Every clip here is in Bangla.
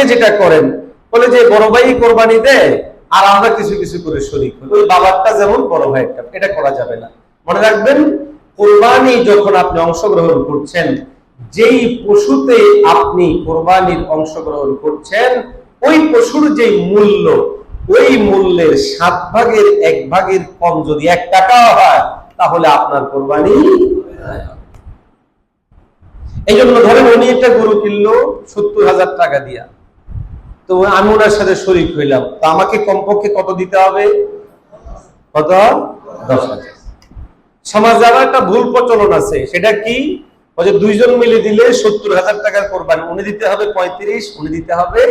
অনেকে যেটা করেন, বলে যে, বড় ভাই কোরবানি দেয়, আর আমরা কিছু কিছু করে শরিক হই। ওই বাবারটা যেমন বড় ভাইয়েরটা, এটা করা যাবে না। মনে রাখবেন, কোরবানি যখন আপনি অংশগ্রহণ করছেন, যেই পশুতে আপনি কোরবানির অংশগ্রহণ করছেন, ওই পশুর যে মূল্য, ওই মূল্যের সাত ভাগের এক ভাগের কম যদি এক টাকা হয়, তাহলে আপনার কোরবানি এই জন্য ধরেন উনি একটা গরু কিনলো, সত্তর হাজার টাকা দিয়া। তো আমি ওনার সাথে শরিক হইলাম। তো আমাকে কমপক্ষে কত দিতে হবে? কত? দশ হাজার। সমাজে আবার একটা ভুল প্রচলন আছে। সেটা কি? যে দুইজন মিলে দিলে সত্তর হাজার টাকার কোরবানি। উনি দিতে হবে পঁয়ত্রিশ, উনি দিতে হবে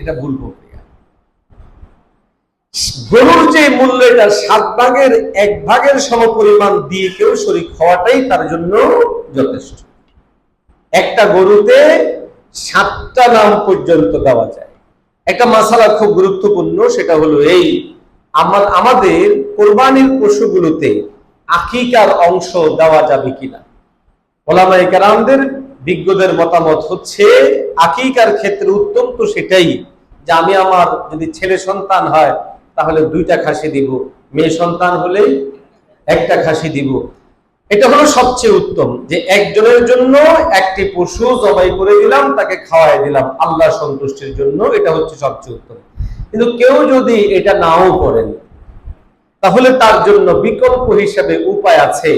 এটা ভুল প্রক্রিয়া। গরুর যে মূল্য, এটা সাত ভাগের এক ভাগের সমপরিমাণ দিয়ে কেউ শরিক হওয়াটাই তার জন্য যথেষ্ট। একটা গরুতে সাতটা নাম পর্যন্ত দেওয়া যায়। একটা মাসালা খুব গুরুত্বপূর্ণ, সেটা হলো এই, আমার, আমাদের কোরবানির পশুগুলোতে আকিকার অংশ দেওয়া যাবে কিনা? ওলামাই কারামদের বিজ্ঞদের মতামত হচ্ছে, আকিকার ক্ষেত্রে উত্তম তো সেটাই যে আমি আমার যদি ছেলে সন্তান হয়, তাহলে দুইটা খাসি দিব, মেয়ে সন্তান হলে একটা খাসি দিব। এটা হলো সবচেয়ে উত্তম যে একজনের জন্য একটি পশু জবাই করে দিলাম, তাকে খাওয়াই দিলাম আল্লাহ সন্তুষ্টির জন্য এটা হচ্ছে সবচেয়ে উত্তম। কিন্তু কেউ যদি এটা নাও করেন, তাহলে তার জন্য বিকল্প হিসাবে উপায় আছে।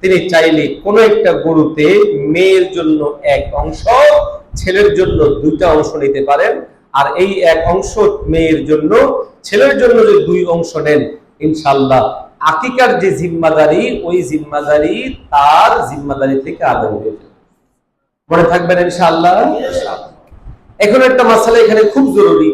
তিনি চাইলে কোনো একটা গরুতে মেয়ের জন্য এক অংশ, ছেলের জন্য দুইটা অংশ নিতে পারেন, আর এই এক অংশ মেয়ের জন্য, ছেলের জন্য যদি দুই অংশ নেন ইনশাল্লাহ আকিকার যে জিম্মাদারি, ওই জিম্মাদারি তার জিম্মাদারি থেকে আদায় হয়ে যাবে মনে থাকবেন ইনশাআল্লাহ? এখন একটা মাসালা এখানে খুব জরুরি।